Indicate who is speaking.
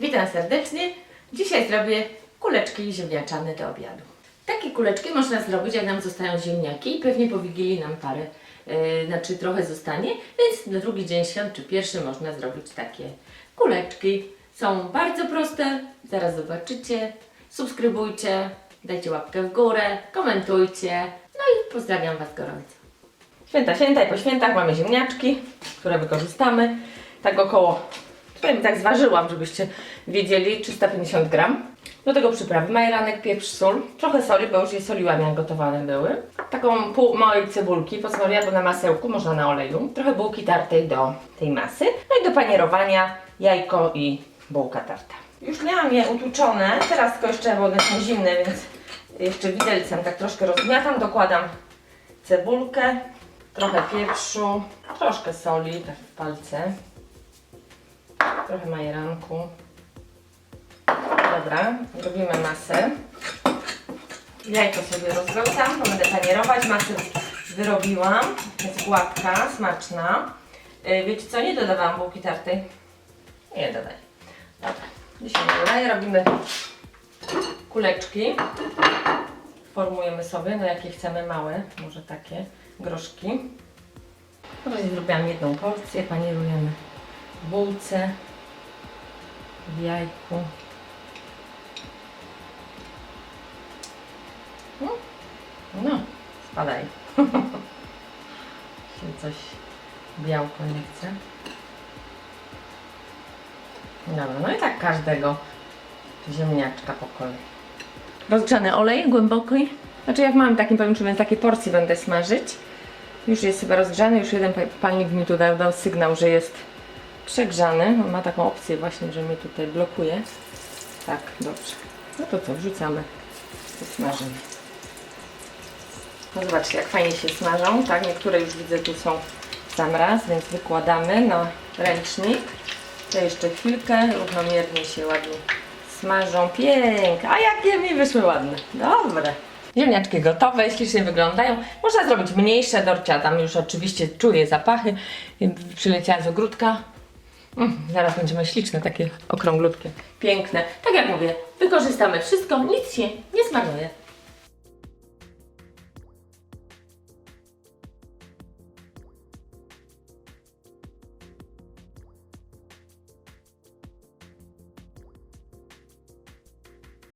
Speaker 1: Witam serdecznie. Dzisiaj zrobię kuleczki ziemniaczane do obiadu. Takie kuleczki można zrobić, jak nam zostają ziemniaki i pewnie po Wigilii nam parę, yy, znaczy trochę zostanie, więc na drugi dzień świąt czy pierwszy można zrobić takie kuleczki. Są bardzo proste, zaraz zobaczycie. Subskrybujcie, dajcie łapkę w górę, komentujcie. No i pozdrawiam Was gorąco. Święta, święta i po świętach mamy ziemniaczki, które wykorzystamy. Tak około, tutaj tak zważyłam, żebyście wiedzieli, 350 gram. Do tego przyprawy, majeranek, pieprz, sól, trochę soli, bo już je soliłam jak gotowane były. Taką pół małej cebulki posmaruję albo na masełku, można na oleju. Trochę bułki tartej do tej masy. No i do panierowania jajko i bułka tarta. Już miałam je utłuczone, teraz tylko jeszcze, bo one są zimne, więc jeszcze widelcem tak troszkę rozgniatam, dokładam cebulkę, trochę pieprzu, troszkę soli, tak w palce, trochę majeranku. Dobra, robimy masę. Jajko sobie rozgałcam, bo będę panierować. Masę wyrobiłam, jest gładka, smaczna. Yy, Wiecie co, nie dodawałam bułki tartej. Nie dodaj. Dobra, dzisiaj nie dodaję. Robimy kuleczki. Formujemy sobie, no jakie chcemy, małe, może takie groszki. Razie zrobiłam jedną porcję, panierujemy w bułce, w jajku. No, no spadaj. się coś białko nie chce. Dobra, no i tak każdego ziemniaczka po kolei. Rozgrzany olej głęboki. Znaczy jak mam takim powiem, więc takie porcje będę smażyć. Już jest chyba rozgrzany, już jeden pa- palnik mi tutaj dał sygnał, że jest przegrzany. Ma taką opcję właśnie, że mnie tutaj blokuje. Tak, dobrze. No to co, wrzucamy do smażenia. No zobaczcie, jak fajnie się smażą, tak? Niektóre już widzę tu są sam raz, więc wykładamy na ręcznik. To jeszcze chwilkę, równomiernie się ładnie smażą. Pięknie. A jakie mi wyszły ładne. Dobre. Ziemniaczki gotowe, ślicznie wyglądają. Można zrobić mniejsze dorcia, tam już oczywiście czuję zapachy. Przyleciałam z ogródka. Zaraz będziemy śliczne, takie okrąglutkie. Piękne. Tak jak mówię, wykorzystamy wszystko, nic się nie zmarnuje.